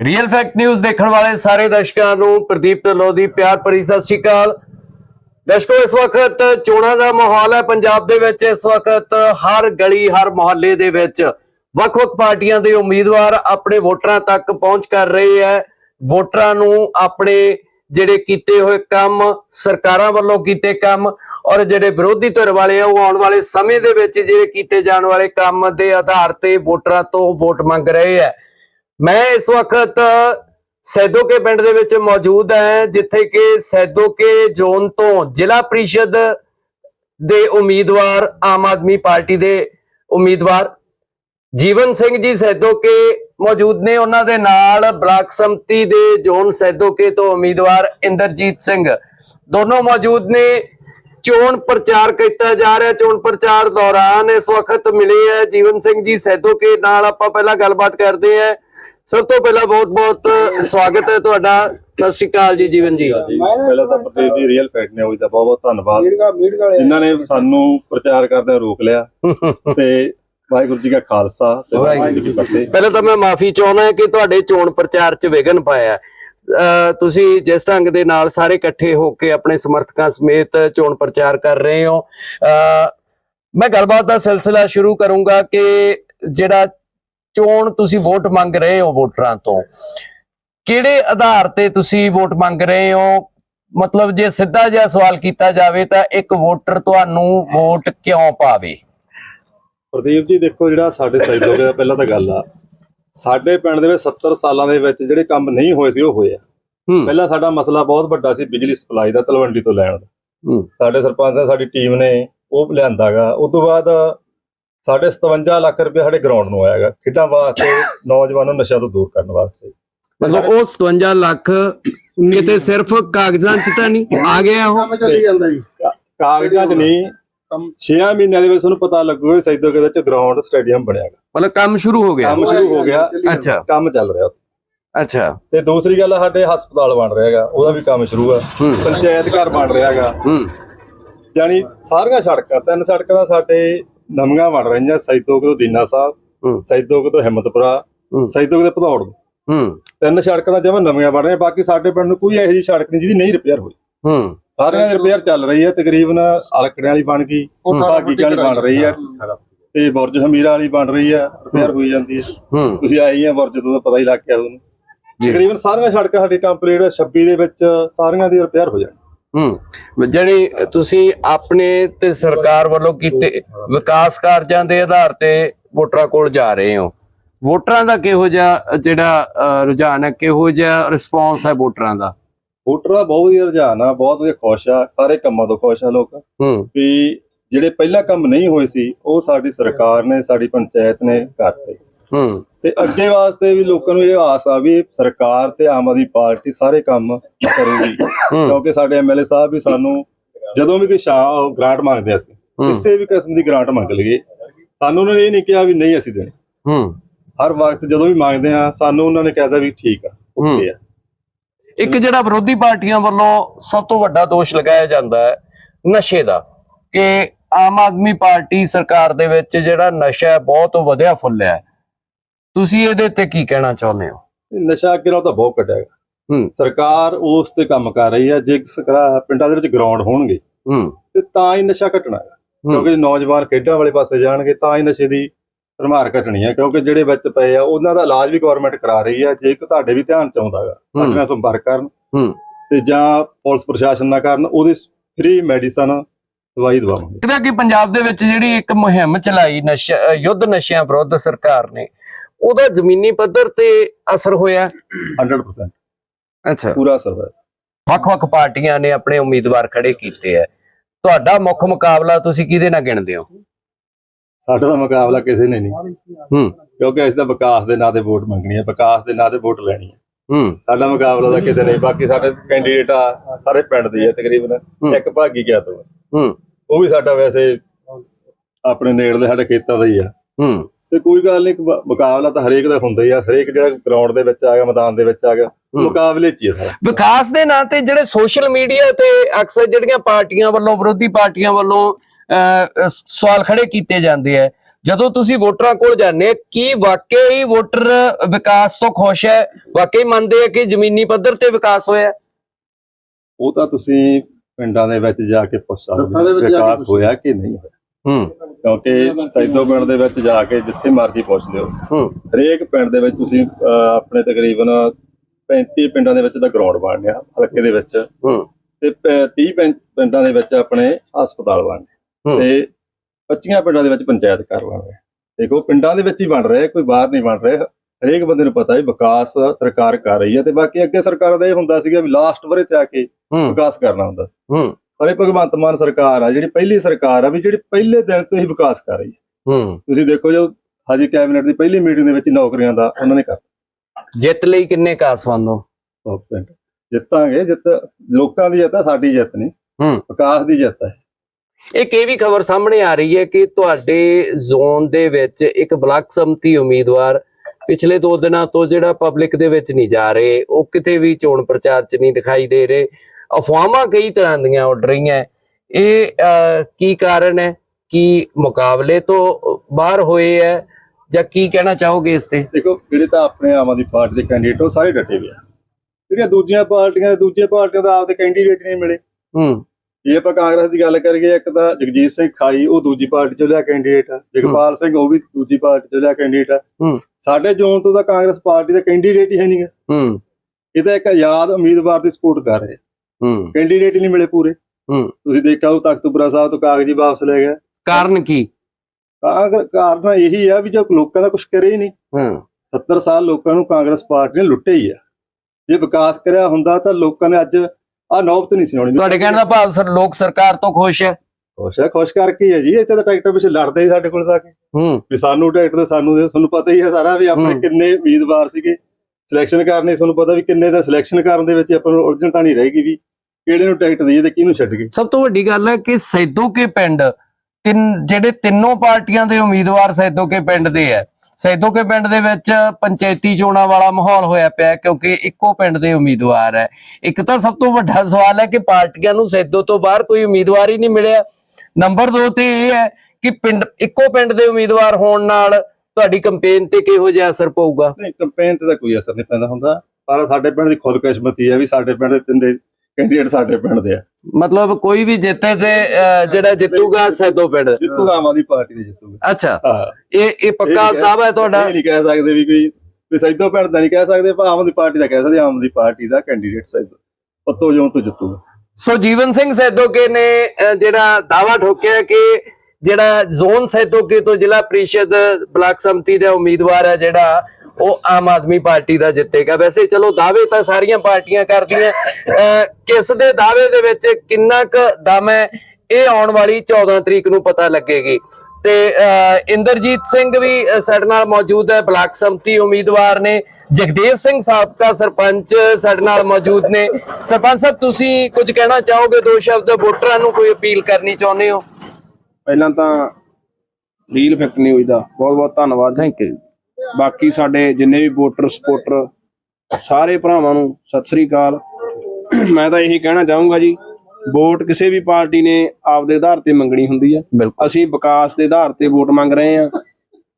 Real fact news ਦੇਖਣ ਵਾਲੇ ਸਾਰੇ ਦਰਸ਼ਕਾਂ ਨੂੰ ਪ੍ਰਦੀਪ ਢਿੱਲੋਂ ਦੀ ਪਿਆਰ ਭਰੀ ਸਤਿ ਸ਼੍ਰੀ ਅਕਾਲ। ਦਰਸ਼ਕੋ, ਇਸ ਵਕਤ ਚੋਣਾਂ ਦਾ ਮਾਹੌਲ ਹੈ ਪੰਜਾਬ ਦੇ ਵਿੱਚ। ਇਸ ਵਕਤ ਹਰ ਗਲੀ, ਹਰ ਮੁਹੱਲੇ ਦੇ ਵਿੱਚ ਵੱਖ-ਵੱਖ ਪਾਰਟੀਆਂ ਦੇ ਉਮੀਦਵਾਰ ਆਪਣੇ ਵੋਟਰਾਂ ਤੱਕ ਪਹੁੰਚ ਕਰ ਰਹੇ ਹੈ। ਵੋਟਰਾਂ ਨੂੰ ਆਪਣੇ ਜਿਹੜੇ ਕੀਤੇ ਹੋਏ ਕੰਮ, ਸਰਕਾਰਾਂ ਵੱਲੋਂ ਕੀਤੇ ਕੰਮ ਔਰ ਜਿਹੜੇ ਵਿਰੋਧੀ ਧਿਰ ਵਾਲੇ ਆ, ਉਹ ਆਉਣ ਵਾਲੇ ਸਮੇਂ ਦੇ ਵਿੱਚ ਜਿਹੜੇ ਕੀਤੇ ਜਾਣ ਵਾਲੇ ਕੰਮ ਦੇ ਆਧਾਰ ਤੇ ਵੋਟਰਾਂ ਤੋਂ ਵੋਟ ਮੰਗ ਰਹੇ ਹੈ। ਮੈਂ ਇਸ ਵਕਤ ਸੈਦੋਕੇ ਪਿੰਡ ਦੇ ਵਿੱਚ ਮੌਜੂਦ ਹਾਂ, ਜਿੱਥੇ ਕਿ ਸੈਦੋਕੇ ਜ਼ੋਨ ਤੋਂ ਜ਼ਿਲ੍ਹਾ ਪ੍ਰੀਸ਼ਦ ਦੇ ਉਮੀਦਵਾਰ ਆਮ ਆਦਮੀ ਪਾਰਟੀ ਦੇ ਉਮੀਦਵਾਰ ਜੀਵਨ ਸਿੰਘ ਜੀ ਸੈਦੋਕੇ ਮੌਜੂਦ ਨੇ। ਉਹਨਾਂ ਦੇ ਨਾਲ ਬਲਾਕ ਸੰਮਤੀ ਦੇ ਜ਼ੋਨ ਸੈਦੋਕੇ ਤੋਂ ਉਮੀਦਵਾਰ ਇੰਦਰਜੀਤ ਸਿੰਘ। ਦੋਨੋਂ ਮੌਜੂਦ ਨੇ। ਚੋਣ ਪ੍ਰਚਾਰ ਕੀਤਾ ਜਾ ਰਿਹਾ ਚੋਣ ਪ੍ਰਚਾਰ ਦੌਰਾਨ ਇਸ ਵਕਤ ਮਿਲੇ ਹੈ ਜੀਵਨ ਸਿੰਘ ਜੀ ਸੈਦੋਕੇ ਨਾਲ ਆਪਾਂ ਪਹਿਲਾਂ ਗੱਲਬਾਤ ਕਰਦੇ ਹਾਂ ਸਭ ਤੋਂ ਪਹਿਲਾਂ ਬਹੁਤ-ਬਹੁਤ ਸਵਾਗਤ ਹੈ ਤੁਹਾਡਾ। ਸਤਿ ਸ਼੍ਰੀ ਅਕਾਲ ਜੀ ਜੀਵਨ ਜੀ। ਪਹਿਲਾਂ ਤਾਂ Pradeep ji real fact news ਦਾ ਬਹੁਤ ਬਹੁਤ ਧੰਨਵਾਦ। ਜਿਨ੍ਹਾਂ ਨੇ ਸਾਨੂੰ ਪ੍ਰਚਾਰ ਕਰਦਿਆਂ ਰੋਕ ਲਿਆ। ਤੇ ਵਾਹਿਗੁਰੂ ਜੀ ਕਾ ਖਾਲਸਾ ਤੇ ਵਾਹਿਗੁਰੂ ਜੀ ਕੀ ਫਤਿਹ। ਪਹਿਲਾਂ ਤਾਂ ਮੈਂ ਮਾਫੀ ਚਾਹੁੰਦਾ ਕਿ ਤੁਹਾਡੇ ਚੋਣ ਪ੍ਰਚਾਰ 'ਚ ਵਿਘਨ ਪਾਇਆ। ਤੁਸੀਂ ਜਿਸ ਢੰਗ ਦੇ ਨਾਲ ਸਾਰੇ ਇਕੱਠੇ ਹੋ ਕੇ ਆਪਣੇ ਸਮਰਥਕਾਂ ਸਮੇਤ ਚੋਣ ਪ੍ਰਚਾਰ ਕਰ ਰਹੇ ਹੋ ਮੈਂ ਗੱਲਬਾਤ ਦਾ ਸਿਲਸਿਲਾ ਸ਼ੁਰੂ ਕਰੂੰਗਾ ਕਿ ਜਿਹੜਾ ਚੋਣ ਤੁਸੀਂ ਵੋਟ ਮੰਗ ਰਹੇ ਹੋ ਵੋਟਰਾਂ ਤੋਂ, ਕਿਹੜੇ ਆਧਾਰ ਤੇ ਤੁਸੀਂ ਵੋਟ ਮੰਗ ਰਹੇ ਹੋ? ਮਤਲਬ ਜੇ ਸਿੱਧਾ ਜਿਹਾ ਸਵਾਲ ਕੀਤਾ ਜਾਵੇ ਤਾਂ ਇੱਕ ਵੋਟਰ ਤੁਹਾਨੂੰ ਵੋਟ ਕਿਉਂ ਪਾਵੇ? ਪ੍ਰਦੀਪ ਜੀ ਦੇਖੋ ਜਿਹੜਾ ਸਾਡੇ ਸਹਿਯੋਗ ਦਾ ਪਹਿਲਾਂ ਤਾਂ ਗੱਲ ਆ। ਸਾਡੇ ਪਿੰਡ ਦੇ ਵਿੱਚ 70 ਸਾਲਾਂ ਦੇ ਵਿੱਚ ਜਿਹੜੇ ਕੰਮ ਨਹੀਂ ਹੋਏ ਸੀ ਉਹ ਹੋਏ ਆ। ਹੂੰ। ਪਹਿਲਾਂ ਸਾਡਾ ਮਸਲਾ ਬਹੁਤ ਵੱਡਾ ਸੀ ਬਿਜਲੀ ਸਪਲਾਈ ਦਾ ਤਲਵੰਡੀ ਤੋਂ ਲੈਣ ਦਾ। ਹੂੰ। ਸਾਡੇ ਸਰਪੰਚ ਨੇ ਸਾਡੀ ਟੀਮ ਨੇ ਉਹ ਲਿਆਂਦਾਗਾ ਉਸ ਤੋਂ ਬਾਅਦ ਸਾਡੇ 57 ਲੱਖ ਰੁਪਏ ਸਾਡੇ ਗਰਾਊਂਡ ਨੂੰ ਆਇਆਗਾ ਖੇਡਾਂ ਵਾਸਤੇ ਨੌਜਵਾਨਾਂ ਨੂੰ ਨਸ਼ਾ ਤੋਂ ਦੂਰ ਕਰਨ ਵਾਸਤੇ। ਮਤਲਬ ਉਹ 57 ਲੱਖ ਕਿਤੇ ਸਿਰਫ ਕਾਗਜ਼ਾਂ 'ਚ ਤਾਂ ਨਹੀਂ ਆ ਗਿਆ ਉਹ? ਕੰਮ ਚੱਲੀ ਜਾਂਦਾ ਜੀ। ਕਾ- ਕਾਗਜ਼ਾਂ 'ਚ ਨਹੀਂ ਕੰਮ 6 ਮਹੀਨਿਆਂ ਦੇ ਵਿੱਚ ਤੁਹਾਨੂੰ ਪਤਾ ਲੱਗੂਗਾ ਸੈਦੋ ਦੇ ਵਿੱਚ ਗਰਾਊਂਡ ਸਟੇਡੀਅਮ ਬਣਿਆਗਾ ਮਤਲਬ ਕੰਮ ਸ਼ੁਰੂ ਹੋ ਗਿਆ। ਕੰਮ ਸ਼ੁਰੂ ਹੋ ਗਿਆ। ਅੱਛਾ। ਕੰਮ ਚੱਲ ਰਿਹਾ। ਅੱਛਾ। ਤੇ ਦੂਸਰੀ ਗੱਲ ਸਾਡੇ ਹਸਪਤਾਲ ਬਣ ਰਿਹਾ ਹੈਗਾ ਉਹਦਾ ਵੀ ਕੰਮ ਸ਼ੁਰੂ ਆ। ਪੰਚਾਇਤ ਘਰ ਬਣ ਰਿਹਾ ਹੈਗਾ। ਹੂੰ। ਯਾਨੀ ਸਾਰੀਆਂ ਸੜਕਾਂ ਤਿੰਨ ਸੜਕਾਂ ਦਾ ਸਾਡੇ ਨਵੀਆਂ ਬਣ ਰਹੀਆਂ। ਸੈਦੋਕ ਤੋਂ ਦੀਨਾ ਸਾਹਿਬ ਸੈਦੋਕ ਤੋਂ ਹਿੰਮਤਪੁਰਾ ਸੈਦੋਕ ਦੇ ਭਦੌੜ। ਹੂੰ। ਤਿੰਨ ਸੜਕਾਂ ਦਾ ਜਮਾਂ ਨਵੀਆਂ ਬਣ ਰਹੀਆਂ ਬਾਕੀ ਸਾਡੇ ਪਿੰਡ ਨੂੰ ਕੋਈ ਇਹੋ ਜਿਹੀ ਸੜਕ ਨਹੀਂ ਜਿਹਦੀ ਨਹੀਂ ਰਿਪੇਅਰ ਹੋਈ। ਹੂੰ। ਸਾਰਿਆਂ ਦੀ ਰਿਪੇਅਰ ਚੱਲ ਰਹੀ ਹੈ ਤਕਰੀਬਨ ਅਲਕੜਿਆਂ ਵਾਲੀ ਬਣ ਗਈ ਭਾਗੀਕਾਂ ਵਾਲੀ ਬਣ ਰਹੀ ਹੈ। ਤੇ ਬੁਰਜ ਹਮੀਰਾ ਵਾਲੀ ਬਣ ਰਹੀ ਹੈ ਰਿਪੇਅਰ ਹੋਈ ਜਾਂਦੀ ਹੈ। ਤੁਸੀਂ ਆਏ ਹੀ ਆ ਬੁਰਜ ਤੋਂ ਤਾਂ ਪਤਾ ਹੀ ਲੱਗ ਗਿਆ ਤੁਹਾਨੂੰ। ਤਕਰੀਬਨ ਸਾਰੀਆਂ ਸੜਕਾਂ ਸਾਡੀ ਕੰਪਲੀਟ 26 ਦੇ ਵਿੱਚ ਸਾਰੀਆਂ ਦੀ ਰਿਪੇਅਰ ਹੋ ਜਾਣੀ। ਹੂੰ। ਜਿਹੜੀ ਤੁਸੀਂ ਆਪਣੇ ਤੇ ਸਰਕਾਰ ਵੱਲੋਂ ਕੀਤੇ ਵਿਕਾਸ ਕਾਰਜਾਂ ਦੇ ਆਧਾਰ ਤੇ ਵੋਟਰਾਂ ਕੋਲ ਜਾ ਰਹੇ ਹੋ। ਵੋਟਰਾਂ ਦਾ ਕਿਹੋ ਜਿਹਾ ਜਿਹੜਾ ਰੁਝਾਨ ਹੈ ਕਿਹੋ ਜਿਹਾ ਰਿਸਪੌਂਸ ਹੈ ਵੋਟਰਾਂ ਦਾ? ਵੋਟਰ ਦਾ ਬਹੁਤ ਵਧੀਆ ਰੁਝਾਨ ਆ ਬਹੁਤ ਵਧੀਆ ਖੁਸ਼ ਆ ਸਾਰੇ ਕੰਮਾਂ ਤੋਂ ਖੁਸ਼ ਆ ਲੋਕ। ਹੂੰ। ਵੀ ਜਿਹੜੇ ਪਹਿਲਾਂ ਕੰਮ ਨਹੀਂ ਹੋਏ ਸੀ ਉਹ ਸਾਡੀ ਸਰਕਾਰ ਨੇ ਸਾਡੀ ਪੰਚਾਇਤ ਨੇ ਕਰਤੇ। ਹੂੰ। ਤੇ ਅੱਗੇ ਵਾਸਤੇ ਵੀ ਲੋਕਾਂ ਨੂੰ ਇਹ ਆਸ ਆ ਵੀ ਸਰਕਾਰ ਤੇ ਆਮ ਆਦਮੀ ਪਾਰਟੀ ਸਾਰੇ ਕੰਮ ਕਰੂਗੀ। ਕਿਉਂਕਿ ਸਾਡੇ ਐਮਐਲਏ ਸਾਹਿਬ ਵੀ ਸਾਨੂੰ ਜਦੋਂ ਵੀ ਕੋਈ ਸ਼ਾ ਗ੍ਰਾਂਟ ਮੰਗਦੇ ਹੂੰ। ਕਿਸੇ ਵੀ ਕਿਸਮ ਦੀ ਗ੍ਰਾਂਟ ਮੰਗ ਲਈਏ ਸਾਨੂੰ ਉਹਨਾਂ ਨੇ ਇਹ ਨਹੀਂ ਕਿਹਾ ਵੀ ਨਹੀਂ ਅਸੀਂ ਦੇਣੀ। ਹੂੰ। ਹਰ ਵਕਤ ਜਦੋਂ ਵੀ ਮੰਗਦੇ ਆ ਸਾਨੂੰ ਉਹਨਾਂ ਨੇ ਕਹਿਦਾ ਵੀ ਠੀਕ ਆ ਓਕੇ ਆ। ਇੱਕ ਜਿਹੜਾ ਵਿਰੋਧੀ ਪਾਰਟੀਆਂ ਵੱਲੋਂ ਸਭ ਤੋਂ ਵੱਡਾ ਦੋਸ਼ ਲਗਾਇਆ ਜਾਂਦਾ ਹੈ ਨਸ਼ੇ ਦਾ ਕਿ ਆਮ ਆਦਮੀ ਪਾਰਟੀ ਸਰਕਾਰ ਦੇ ਵਿੱਚ ਜਿਹੜਾ ਨਸ਼ਾ ਹੈ ਬਹੁਤ ਵਧਿਆ ਫੁੱਲਿਆ ਹੈ। ਤੁਸੀਂ ਇਹਦੇ ਤੇ ਕੀ ਕਹਿਣਾ ਚਾਹੁੰਦੇ ਹੋ? ਨਸ਼ਾ ਨਾਲੋਂ ਤਾਂ ਬਹੁਤ ਘਟਿਆ ਹੂੰ। ਸਰਕਾਰ ਉਸ ਤੇ ਕੰਮ ਕਰ ਰਹੀ ਆ ਜੇ ਸਕਰਾ ਪਿੰਡਾਂ ਦੇ ਵਿੱਚ ਗਰਾਊਂਡ ਹੋਣਗੇ ਹੂੰ। ਤੇ ਤਾਂ ਹੀ ਨਸ਼ਾ ਘਟਣਾ ਹੈ। ਕਿਉਂਕਿ ਨੌਜਵਾਨ ਖੇਡਾਂ ਵਾਲੇ ਪਾਸੇ ਜਾਣਗੇ ਤਾਂ ਹੀ ਨਸ਼ੇ ਦੀ ਭਰਮਾਰ ਘਟਣੀ ਹੈ ਕਿਉਂਕਿ ਜਿਹੜੇ ਵਿੱਚ ਪਏ ਆ ਉਹਨਾਂ ਦਾ ਇਲਾਜ ਵੀ ਗਵਰਨਮੈਂਟ ਕਰਾ ਰਹੀ ਆ ਜੇ ਕਿ ਤੁਹਾਡੇ ਵੀ ਧਿਆਨ ਚ ਆਉਂਦਾਗਾ ਹੂੰ। ਸਾਡੇ ਨਾਲ ਸੰਪਰਕ ਕਰਨ ਹੂੰ। ਤੇ ਜਾਂ ਪੁਲਿਸ ਪ੍ਰਸ਼ਾਸਨ ਨਾਲ ਕਰਨ ਉਹਦੀ ਫ੍ਰੀ ਮੈਡੀਸਨ ਦਵਾਈ ਦਵਾਵਾਂਗੇ। ਲੱਗਦਾ ਕਿ ਪੰਜਾਬ ਦੇ ਵਿੱਚ ਜਿਹੜੀ ਇੱਕ ਮੁਹਿੰਮ ਚਲਾਈ ਨਸ਼ਾ ਯੁੱਧ ਨਸ਼ਿਆਂ ਵਿਰੁੱਧ ਸਰਕਾਰ ਨੇ ਉਹਦਾ ਜ਼ਮੀਨੀ ਪੱਧਰ ਤੇ ਅਸਰ ਹੋਇਆ? 100% ਅੱਛਾ। ਪੂਰਾ ਅਸਰ ਹੋਇਆ। ਵੱਖ-ਵੱਖ ਪਾਰਟੀਆਂ ਨੇ ਆਪਣੇ ਉਮੀਦਵਾਰ ਖੜੇ ਕੀਤੇ ਆ। ਤੁਹਾਡਾ ਮੁੱਖ ਮੁਕਾਬਲਾ ਤੁਸੀਂ ਕਿਹਦੇ ਨਾਲ ਗਿਣਦੇ ਹੋ? ਸਾਡਾ ਤਾਂ ਮੁਕਾਬਲਾ ਕਿਸੇ ਨੇ ਨਹੀਂ। ਹੂੰ। ਕਿਉਂਕਿ ਅਸੀਂ ਤਾਂ ਵਿਕਾਸ ਦੇ ਨਾਂ ਤੇ ਵੋਟ ਮੰਗਣੀ ਹੈ ਵਿਕਾਸ ਦੇ ਨਾਂ ਤੇ ਵੋਟ ਲੈਣੀ ਹੈ। ਹੂੰ। ਸਾਡਾ ਮੁਕਾਬਲਾ ਤਾਂ ਕਿਸੇ ਨਹੀਂ ਬਾਕੀ ਸਾਡੇ ਕੈਂਡੀਡੇਟ ਆ ਸਾਰੇ ਪਿੰਡ ਦੇ ਆ ਤਕਰੀਬਨ। ਇੱਕ ਭਾਗੀ ਗਿਆ ਤੋਂ ਹੂੰ। ਉਹ ਵੀ ਸਾਡਾ ਵੈਸੇ ਆਪਣੇ ਨੇੜਲੇ ਸਾਡੇ ਖੇਤਾਂ ਦਾ ਹੀ ਆ। ਹੂੰ। ਤੇ ਕੋਈ ਗੱਲ ਨਹੀਂ ਮੁਕਾਬਲਾ ਤਾਂ ਹਰੇਕ ਦਾ ਹੁੰਦਾ ਹੀ ਆ ਹਰੇਕ ਜਿਹੜਾ ਗਰਾਊਂਡ ਦੇ ਵਿੱਚ ਆ ਗਿਆ ਮੈਦਾਨ ਦੇ ਵਿੱਚ ਆ ਗਿਆ ਮੁਕਾਬਲੇ 'ਚ ਹੀ ਆ ਸਾਰਾ। ਵਿਕਾਸ ਦੇ ਨਾਂ ਤੇ ਜਿਹੜੇ ਸੋਸ਼ਲ ਮੀਡੀਆ ਤੇ ਅਕਸਰ ਜਿਹੜੀਆਂ ਪਾਰਟੀਆਂ ਵੱਲੋਂ ਵਿਰੋਧੀ ਪਾਰਟੀਆਂ ਵੱਲੋਂ ਸਵਾਲ ਖੜੇ ਕੀਤੇ ਜਾਂਦੇ ਆ। ਜਦੋਂ ਤੁਸੀਂ ਵੋਟਰਾਂ ਕੋਲ ਜਾਂਦੇ ਆ ਕੀ ਵਾਕਈ ਵੋਟਰ ਵਿਕਾਸ ਤੋਂ ਖੁਸ਼ ਹੈ? ਵਾਕਈ ਮੰਨਦੇ ਆ ਕਿ ਜ਼ਮੀਨੀ ਪੱਧਰ ਤੇ ਵਿਕਾਸ ਹੋਇਆ? ਉਹ ਤਾਂ ਤੁਸੀਂ ਪਿੰਡਾਂ ਦੇ ਵਿੱਚ ਜਾ ਕੇ ਪੁੱਛ ਸਕਦੇ ਵਿਕਾਸ। ਹੋਇਆ ਕਿ ਨਹੀਂ ਹੋਇਆ। ਹੂੰ। ਕਿਉਂਕਿ ਸੈਦੋ ਪਿੰਡ ਦੇ ਵਿੱਚ ਜਾ ਕੇ ਜਿੱਥੇ ਮਰਜ਼ੀ ਪੁੱਛ ਲਿਓ। ਹੂੰ। ਹਰੇਕ ਪਿੰਡ ਦੇ ਵਿੱਚ ਤੁਸੀਂ ਅਹ, ਆਪਣੇ ਤਕਰੀਬਨ 35 ਪਿੰਡਾਂ ਦੇ ਵਿੱਚ ਦਾ ਗਰਾਊਂਡ ਬਣਿਆ ਹਲਕੇ ਦੇ ਵਿੱਚ। ਹੂੰ। ਤੇ 30 ਪਿੰਡਾਂ ਦੇ ਵਿੱਚ ਆਪਣੇ ਹਸਪਤਾਲ ਬਣਨੇ ਹੂੰ। ਤੇ 25 ਪਿੰਡਾਂ ਦੇ ਵਿੱਚ ਪੰਚਾਇਤ ਘਰ ਬਣ ਰਹੇ ਦੇਖੋ ਪਿੰਡਾਂ ਦੇ ਵਿੱਚ ਹੀ ਬਣ ਰਹੇ ਕੋਈ ਬਾਹਰ ਨਹੀਂ ਬਣ ਰਹੇ। ਹਰੇਕ ਬੰਦੇ ਨੂੰ ਪਤਾ ਹੈ ਵਿਕਾਸ ਸਰਕਾਰ ਕਰ ਰਹੀ ਹੈ ਤੇ ਬਾਕੀ ਅੱਗੇ ਸਰਕਾਰਾਂ ਦਾ ਇਹ ਹੁੰਦਾ ਸੀਗਾ ਵੀ ਲਾਸਟ ਵਰੇ ਤੇ ਆ ਕੇ ਹੂੰ। ਵਿਕਾਸ ਕਰਨਾ ਹੁੰਦਾ ਸੀ। ਹੂੰ। ਪਰ ਇਹ ਭਗਵੰਤ ਮਾਨ ਸਰਕਾਰ ਆ ਜਿਹੜੀ ਪਹਿਲੀ ਸਰਕਾਰ ਆ ਵੀ ਜਿਹੜੀ ਪਹਿਲੇ ਦਿਨ ਤੋਂ ਹੀ ਵਿਕਾਸ ਕਰ ਰਹੀ ਹੈ। ਹੂੰ। ਤੁਸੀਂ ਦੇਖੋ ਜੋ ਹਾਜੀ ਕੈਬਨਿਟ ਦੀ ਪਹਿਲੀ ਮੀਟਿੰਗ ਦੇ ਵਿੱਚ ਨੌਕਰੀਆਂ ਦਾ ਉਹਨਾਂ ਨੇ ਕਰ ਜਿੱਤ ਲਈ ਕਿੰਨੇ ਕਾਸਵੰਦ ਹੋ 100% ਜਿੱਤਾਂਗੇ ਜਿੱਤ ਲੋਕਾਂ ਦੀ ਜਿੱਤ ਹੈ ਸਾਡੀ ਜਿੱਤ ਨਹੀਂ। ਹੂੰ। ਵਿਕਾਸ ਦੀ ਜਿੱਤ ਹੈ ਇੱਕ ਇਹ ਵੀ ਖਬਰ ਸਾਹਮਣੇ ਆ ਰਹੀ ਹੈ ਕਿ ਤੁਹਾਡੇ ਜ਼ੋਨ ਦੇ ਵਿੱਚ ਇੱਕ ਬਲਾਕ ਸੰਮਤੀ ਉਮੀਦਵਾਰ ਪਿਛਲੇ 2 ਦਿਨਾਂ ਤੋਂ ਜਿਹੜਾ ਪਬਲਿਕ ਦੇ ਵਿੱਚ ਨਹੀਂ ਜਾ ਰਹੇ ਉਹ ਕਿਤੇ ਵੀ ਚੋਣ ਪ੍ਰਚਾਰ 'ਚ ਨਹੀਂ ਦਿਖਾਈ ਦੇ ਰਹੇ। ਅਫਵਾਹਾਂ ਕਈ ਤਰ੍ਹਾਂ ਦੀਆਂ ਉੱਡ ਰਹੀਆਂ ਇਹ ਕੀ ਕਾਰਨ ਹੈ? ਕਿ ਮੁਕਾਬਲੇ ਤੋਂ ਬਾਹਰ ਹੋਏ ਹੈ ਜਾਂ ਕੀ ਕਹਿਣਾ ਚਾਹੋਗੇ ਇਸ ਤੇ? ਦੇਖੋ ਜਿਹੜੇ ਤਾਂ ਆਪਣੇ ਆਮ ਆਦਮੀ ਪਾਰਟੀ ਦੇ ਕੈਂਡੀਡੇਟ ਉਹ ਸਾਰੇ ਡਟੇ ਹੋਏ ਆ। ਜਿਹੜੀਆਂ ਦੂਜੀਆਂ ਪਾਰਟੀਆਂ ਦੂਜੀਆਂ ਪਾਰਟੀਆਂ ਦਾ ਆਪਦੇ ਕੈਂਡੀਡੇਟ ਨਹੀਂ ਮਿਲੇ। ਹੂੰ। ਜੇ ਆਪਾਂ ਕਾਂਗਰਸ ਦੀ ਗੱਲ ਕਰੀਏ ਇੱਕ ਤਾਂ ਜਗਜੀਤ ਸਿੰਘ ਖਾਈ ਉਹ ਦੂਜੀ ਪਾਰਟੀ ਚੋਂ ਲਿਆ ਕੈਂਡੀਡੇਟ ਆ। ਜਗਪਾਲ ਸਿੰਘ ਉਹ ਵੀ ਦੂਜੀ ਪਾਰਟੀ ਚੋਂ ਲਿਆ ਕੈਂਡੀਡੇਟ ਆ। ਹੂੰ। ਸਾਡੇ ਜ਼ੋਨ ਤੋਂ ਤਾਂ ਕਾਂਗਰਸ ਪਾਰਟੀ ਦਾ ਕੈਂਡੀਡੇਟ ਹੀ ਹੈ ਨਹੀਂ। ਹੂੰ। ਇਹ ਤਾਂ ਇੱਕ ਆਜ਼ਾਦ ਉਮੀਦਵਾਰ ਦੀ ਸਪੋਰਟ ਕਰ ਰਹੇ। ਹੂੰ। ਕੈਂਡੀਡੇਟ ਹੀ ਨਹੀਂ ਮਿਲੇ ਪੂਰੇ। ਹੂੰ। ਤੁਸੀਂ ਦੇਖਿਆ ਉਹ ਤਖਤਪੁਰਾ ਸਾਹਿਬ ਤੋਂ ਕਾਗਜ਼ੀ ਵਾਪਸ ਲੈ ਗਿਆ ਕਾਰਨ ਕੀ? ਕਾਂਗਰ ਕਾਰਨ ਇਹੀ ਆ ਵੀ ਜੋ ਲੋਕਾਂ ਦਾ ਕੁਝ ਕਰੇ ਹੀ ਨਹੀਂ। ਹੂੰ। 70 ਸਾਲ ਲੋਕਾਂ ਨੂੰ ਕਾਂਗਰਸ ਪਾਰਟੀ ਨੇ ਲੁੱਟੇ ਹੀ ਆ। ਜੇ ਵਿਕਾਸ ਕਰਿਆ ਹੁੰਦਾ ਤਾਂ ਲੋਕਾਂ ਨੇ ਅੱਜ ਆ ਨੌਬਤ ਨਹੀਂ ਸੀ ਆਉਣੀ ਤੁਹਾਡੇ ਕਹਿਣ ਦਾ ਭਾਵ ਸਰ ਲੋਕ ਸਰਕਾਰ ਤੋਂ ਖੁਸ਼ ਹੈ? ਖੁਸ਼ ਹੈ ਖੁਸ਼ ਕਰਕੇ ਹੀ ਜੀ। ਇੱਥੇ ਤਾਂ ਟਰੈਕਟਰ ਪਿੱਛੇ ਲੜਦੇ ਹੀ ਸਾਡੇ ਕੋਲ ਕੇ। ਹੂੰ। ਵੀ ਸਾਨੂੰ ਟਰੈਕਟਰ ਤੇ ਸਾਨੂੰ ਦੇ ਤੁਹਾਨੂੰ ਪਤਾ ਹੀ ਹੈ ਸਾਰਾ ਵੀ ਆਪਣੇ। ਕਿੰਨੇ ਉਮੀਦਵਾਰ ਸੀਗੇ। ਸਿਲੈਕਸ਼ਨ ਕਰਨੀ, ਤੁਹਾਨੂੰ ਪਤਾ ਵੀ ਕਿੰਨੇ ਦਾ ਸਿਲੈਕਸ਼ਨ ਕਰਨ ਦੇ ਵਿੱਚ ਆਪਾਂ ਨੂੰ ਉਲਝਣ ਤਾਂ ਨਹੀਂ ਰਹੇਗੀ ਵੀ, ਕਿਹੜੇ ਨੂੰ ਟਿਕਟ ਦਈਏ ਤੇ ਕਿਹਨੂੰ ਛੱਡ ਗਏ। ਸਭ ਤੋਂ ਵੱਡੀ ਗੱਲ ਹੈ ਕਿ ਸੈਦੋਕੇ ਪਿੰਡ ਤਿੰਨ, ਜਿਹੜੇ ਤਿੰਨੋਂ ਪਾਰਟੀਆਂ ਦੇ ਉਮੀਦਵਾਰ ਸੈਦੋਕੇ ਪਿੰਡ ਦੇ ਹੈ। ਸੈਦੋਕੇ ਪਿੰਡ ਦੇ ਵਿੱਚ ਪੰਚਾਇਤੀ ਚੋਣਾਂ ਵਾਲਾ ਮਾਹੌਲ ਹੋਇਆ ਪਿਆ ਕਿਉਂਕਿ ਇੱਕੋ ਪਿੰਡ ਦੇ ਉਮੀਦਵਾਰ ਹੈ। ਇੱਕ ਤਾਂ ਸਭ ਤੋਂ ਵੱਡਾ ਸਵਾਲ ਹੈ ਕਿ ਪਾਰਟੀਆਂ ਨੂੰ ਸੈਦੋ ਤੋਂ ਬਾਹਰ ਕੋਈ ਉਮੀਦਵਾਰ ਹੀ ਨਹੀਂ ਮਿਲਿਆ। ਨੰਬਰ 2 ਤੇ ਇਹ ਹੈ ਕਿ ਪਿੰਡ, ਇੱਕੋ ਪਿੰਡ ਦੇ ਉਮੀਦਵਾਰ ਹੋਣ ਨਾਲ ਤੁਹਾਡੀ ਕੈਂਪੇਨ ਤੇ ਕਿਹੋ ਜਿਹਾ ਅਸਰ ਪਊਗਾ? ਨਹੀਂ ਕੰਪੇਨ ਤੇ ਤਾਂ ਕੋਈ ਅਸਰ ਨਹੀਂ ਪੈਂਦਾ ਹੁੰਦਾ। ਪਰ ਸਾਡੇ ਪਿੰਡ ਦੀ ਖੁਦਕਿਸਮਤੀ ਹੈ ਵੀ ਸਾਡੇ ਪਿੰਡ ਦੇ ਤਿੰਨੇ ਕੈਂਡੀਡੇਟ ਸਾਡੇ ਪਿੰਡ ਦੇ ਆ। ਮਤਲਬ ਕੋਈ ਵੀ ਜਿੱਤੇ ਤੇ ਜਿਹੜਾ ਜਿੱਤੂਗਾ ਸੈਦੋ ਪਿੰਡ। ਜਿੱਤੂ ਆਮ ਆਦਮੀ ਪਾਰਟੀ ਦੇ ਜਿੱਤੂਗਾ। ਅੱਛਾ। ਇਹ ਇਹ ਪੱਕਾ ਦਾਵਾ ਹੈ ਤੁਹਾਡਾ? ਇਹ ਨਹੀਂ ਕਹਿ ਸਕਦੇ ਵੀ ਕੋਈ ਵੀ ਸੈਦੋ ਪਿੰਡ ਦਾ ਨਹੀਂ ਕਹਿ ਸਕਦੇ ਪਰ ਆਮ ਪਾਰਟੀ ਦਾ ਕਹਿ ਸਕਦੇ ਆਮ ਆਦਮੀ ਪਾਰਟੀ ਦਾ ਕੈਂਡੀਡੇਟ ਸੈਦੋ ਪੱਤੋ ਜੋਂ ਤੋਂ ਜਿੱਤੂਗਾ। ਸੋ ਜੀਵਨ ਸਿੰਘ ਸੈਦੋਕੇ ਨੇ ਜਿਹੜਾ ਦਾਵਾ ਠੋਕਿਆ ਕਿ ਜਿਹੜਾ ਜ਼ੋਨ ਸੈਦੋਕੇ ਤੋਂ ਜ਼ਿਲ੍ਹਾ ਪ੍ਰੀਸ਼ਦ ਬਲਾਕ ਸੰਮਤੀ ਦਾ ਉਮੀਦਵਾਰ ਹੈ ਜਿਹੜਾ ਉਹ ਆਮ ਆਦਮੀ ਪਾਰਟੀ ਦਾ ਜਿੱਤੇਗਾ। ਵੈਸੇ ਚਲੋ ਦਾਅਵੇ ਤਾਂ ਸਾਰੀਆਂ ਪਾਰਟੀਆਂ ਕਰਦੀਆਂ। ਕਿਸ ਦੇ ਦਾਅਵੇ ਦੇ ਵਿੱਚ ਕਿੰਨਾ ਕੁ ਦਮ ਹੈ ਇਹ ਆਉਣ ਵਾਲੀ 14 ਤਰੀਕ ਨੂੰ ਪਤਾ ਲੱਗੇਗੀ। ਤੇ ਅਹ, ਇੰਦਰਜੀਤ ਸਿੰਘ ਵੀ ਸਾਡੇ ਨਾਲ ਮੌਜੂਦ ਹੈ ਬਲਾਕ ਸੰਮਤੀ ਉਮੀਦਵਾਰ ਨੇ। ਜਗਦੇਵ ਸਿੰਘ ਸਾਬਕਾ ਸਰਪੰਚ ਸਾਡੇ ਨਾਲ ਮੌਜੂਦ ਨੇ। ਸਰਪੰਚ ਸਾਹਿਬ ਤੁਸੀਂ ਕੁਝ ਕਹਿਣਾ ਚਾਹੋਗੇ? ਦੋ ਸ਼ਬਦ ਵੋਟਰਾਂ ਨੂੰ ਕੋਈ ਅਪੀਲ ਕਰਨੀ ਚਾਹੁੰਦੇ ਹੋ? ਪਹਿਲਾਂ ਤਾਂ ਰੀਲ ਫੈਕਟ ਨਿਊਜ਼ ਦਾ ਬਹੁਤ ਬਹੁਤ ਧੰਨਵਾਦ। ਥੈਂਕ ਯੂ ਬਾਕੀ ਸਾਡੇ ਜਿੰਨੇ ਵੀ ਵੋਟਰ ਸਪੋਰਟਰ ਸਾਰੇ ਭਰਾਵਾਂ ਨੂੰ ਸਤਿ ਸ੍ਰੀ ਅਕਾਲ। ਮੈਂ ਤਾਂ ਇਹੀ ਕਹਿਣਾ ਚਾਹੂੰਗਾ ਜੀ ਵੋਟ ਕਿਸੇ ਵੀ ਪਾਰਟੀ ਨੇ ਆਪਦੇ ਆਧਾਰ ਤੇ ਮੰਗਣੀ ਹੁੰਦੀ ਆ। ਅਸੀਂ ਵਿਕਾਸ ਦੇ ਆਧਾਰ ਤੇ ਵੋਟ ਮੰਗ ਰਹੇ ਆ।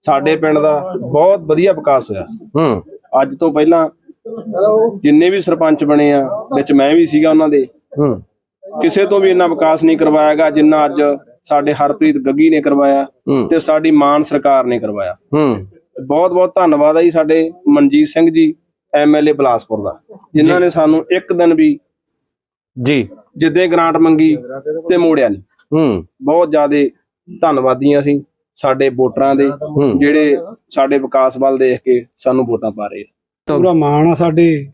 ਸਾਡੇ ਪਿੰਡ ਦਾ ਬਹੁਤ ਵਧੀਆ ਵਿਕਾਸ ਹੋਇਆ। ਹੂੰ। ਅੱਜ ਤੋਂ ਪਹਿਲਾਂ ਜਿੰਨੇ ਵੀ ਸਰਪੰਚ ਬਣੇ ਆ ਵਿੱਚ ਮੈਂ ਵੀ ਸੀਗਾ ਉਹਨਾਂ ਦੇ। ਹੂੰ। ਕਿਸੇ ਤੋਂ ਵੀ ਇੰਨਾ ਵਿਕਾਸ ਨਹੀਂ ਕਰਵਾਇਆਗਾ ਜਿੰਨਾ ਅੱਜ ਸਾਡੇ ਹਰਪ੍ਰੀਤ ਗੱਗੀ ਨੇ ਕਰਵਾਇਆ ਤੇ ਸਾਡੀ ਮਾਨ ਸਰਕਾਰ ਨੇ ਕਰਵਾਇਆ। ਹੂੰ। ਬਹੁਤ ਬਹੁਤ ਧੰਨਵਾਦ ਹੈ ਜੀ ਸਾਡੇ ਮਨਜੀਤ ਸਿੰਘ ਜੀ ਐਮਐਲਏ ਬਲਾਸਪੁਰ ਦਾ ਜਿਨ੍ਹਾਂ ਨੇ ਸਾਨੂੰ ਇੱਕ ਦਿਨ ਵੀ ਜੀ। ਜਿੱਦੇ ਗ੍ਰਾਂਟ ਮੰਗੀ ਤੇ ਮੋੜਿਆ ਨਹੀਂ ਹੂੰ। ਬਹੁਤ ਜ਼ਿਆਦੇ ਧੰਨਵਾਦੀ ਹਾਂ ਅਸੀਂ ਸਾਡੇ ਵੋਟਰਾਂ ਦੇ ਜਿਹੜੇ ਸਾਡੇ ਵਿਕਾਸ ਵੱਲ ਦੇਖ ਕੇ ਸਾਨੂੰ ਵੋਟਾਂ ਪਾ ਰਹੇ ਆ। ਪੂਰਾ ਮਾਣ ਆ ਸਾਡੇ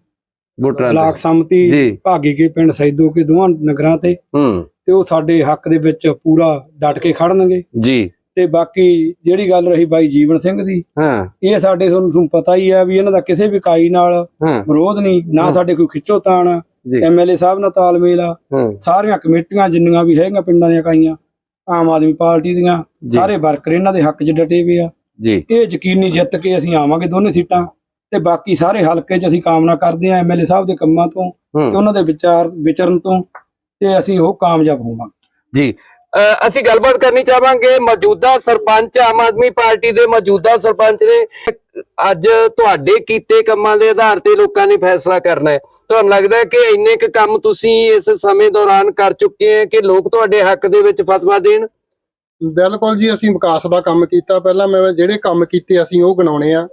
ਵੋਟਰਾਂ ਬਲਾਕ ਦੇ। ਸੰਮਤੀ ਜੀ। ਭਾਗੀ ਕੇ ਪਿੰਡ ਸੈਦੋ ਕੇ ਦੋਵਾਂ ਨਗਰਾਂ ਤੇ। ਹੂੰ। ਤੇ ਉਹ ਸਾਡੇ ਹੱਕ ਦੇ ਵਿੱਚ ਪੂਰਾ ਡਟ ਕੇ ਖੜਨਗੇ। ਜੀ। ਤੇ ਬਾਕੀ ਜਿਹੜੀ ਗੱਲ ਰਹੀ ਬਾਈ ਜੀਵਨ ਸਿੰਘ ਦੀ ਹਾਂ। ਇਹ ਸਾਡੇ ਤੁਹਾਨੂੰ ਪਤਾ ਹੀ ਹੈ ਵੀ ਇਹਨਾਂ ਦਾ ਕਿਸੇ ਵੀ ਇਕਾਈ ਨਾਲ ਵਿਰੋਧ ਨਹੀਂ ਨਾ ਸਾਡੇ ਕੋਈ ਖਿੱਚੋਤਾਣ ਜੀ। ਐਮਐਲਏ ਸਾਹਿਬ ਨਾਲ ਤਾਲਮੇਲ ਆ। ਸਾਰੀਆਂ ਕਮੇਟੀਆਂ ਜਿੰਨੀਆਂ ਵੀ ਹੈਗੀਆਂ ਪਿੰਡਾਂ ਦੀਆਂ ਇਕਾਈਆਂ ਆਮ ਆਦਮੀ ਪਾਰਟੀ ਦੀਆਂ। ਸਾਰੇ ਵਰਕਰ ਇਹਨਾਂ ਦੇ ਹੱਕ 'ਚ ਡਟੇ ਹੋਏ ਆ। ਜੀ। ਇਹ ਯਕੀਨੀ ਜਿੱਤ ਕੇ ਅਸੀਂ ਆਵਾਂਗੇ ਦੋਨੇ ਸੀਟਾਂ। ਤੇ ਬਾਕੀ ਸਾਰੇ ਹਲਕੇ 'ਚ ਅਸੀਂ ਕਾਮਨਾ ਕਰਦੇ ਆ ਐਮਐਲਏ ਸਾਹਿਬ ਦੇ ਕੰਮਾਂ ਤੋਂ ਤੇ ਉਹਨਾਂ ਦੇ ਵਿਚਾਰ ਵਿਚਰਨ ਤੋਂ। ਤੇ ਅਸੀਂ ਉਹ ਕਾਮਯਾਬ ਹੋਵਾਂਗੇ। ਜੀ ਅਸੀਂ ਗੱਲਬਾਤ ਕਰਨੀ ਚਾਹਾਂਗੇ ਮੌਜੂਦਾ ਸਰਪੰਚ ਆਮ ਆਦਮੀ ਪਾਰਟੀ ਦੇ ਮੌਜੂਦਾ ਸਰਪੰਚ ਨੇ ਅੱਜ ਤੁਹਾਡੇ ਕੀਤੇ ਕੰਮਾਂ ਦੇ ਆਧਾਰ ਤੇ ਲੋਕਾਂ ਨੇ ਫੈਸਲਾ ਕਰਨਾ ਹੈ। ਤੁਹਾਨੂੰ ਲੱਗਦਾ ਹੈ ਕਿ ਇੰਨੇ ਕੁ ਕੰਮ ਤੁਸੀਂ ਇਸ ਸਮੇਂ ਦੌਰਾਨ ਕਰ ਚੁੱਕੇ ਹੈ ਕਿ ਲੋਕ ਤੁਹਾਡੇ ਹੱਕ ਦੇ ਵਿੱਚ ਫਤਵਾ ਦੇਣ? ਬਿਲਕੁਲ ਜੀ ਅਸੀਂ ਵਿਕਾਸ ਦਾ ਕੰਮ ਕੀਤਾ। ਪਹਿਲਾਂ ਮੈਂ ਜਿਹੜੇ ਕੰਮ ਕੀਤੇ ਅਸੀਂ ਉਹ ਗਣਾਉਣੇ ਆ।